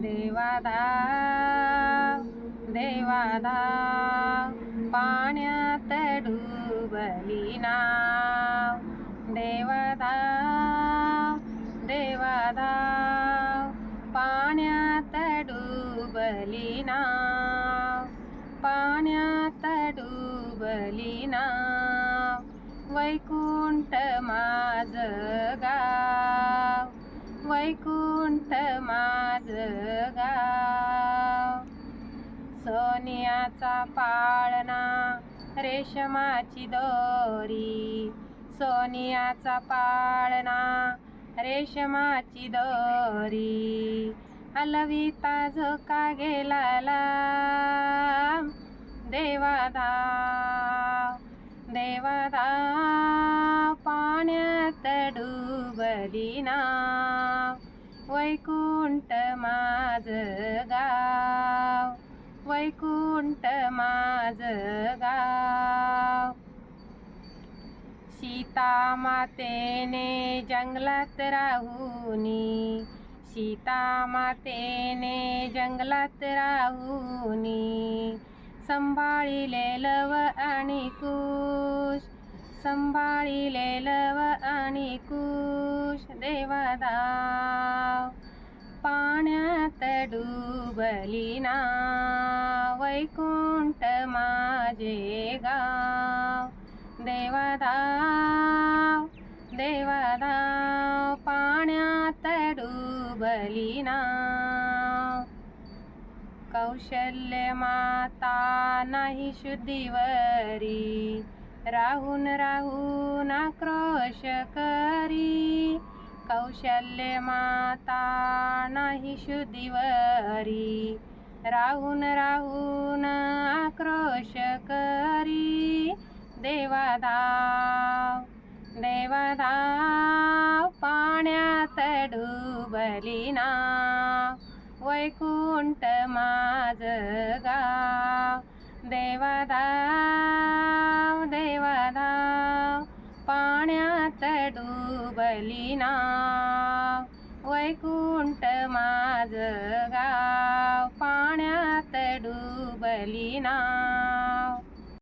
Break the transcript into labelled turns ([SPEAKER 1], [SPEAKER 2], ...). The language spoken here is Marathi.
[SPEAKER 1] देवाधाव देवाधाव पाण्यात डुबली नाव देवाधाव देवाधाव पाण्यात डुबली नाव पाण्यात डुबली नाव वैकुंठ माझ गाव. वैकुंठ माझ गाव. सोनियाचा पाळणा रेशमाची दोरी. सोनियाचा पाळणा रेशमाची दोरी. हलविता झोका गेला देवादा देवादा पाण्यात डुबली ना. वैकुंठ माझ गाव वैकुंठ माझ गाव. सीता मातेने जंगलात राहुनी सीता मातेने जंगलात राहुनी संभाळिले लव आणि कुश संभाळिले लव आणि कुश देवादा पाण्यात डुबली ना वैकुंठ माझे गाव. देवादाव देवादाव पाण्यात डुबली ना कौशल्य माता नाही शुद्धीवरी राहून राहून आक्रोश करी. कौशल्य माता नाही शुद्धिवरी। राहून राहून आक्रोश करी। देवाधाव देवाधाव पाण्यात डुबली ना वैकुंठ माझ गाव। देवाधाव डुबली ना वैकुंठ माझ गाव पाण्यात डुबली ना.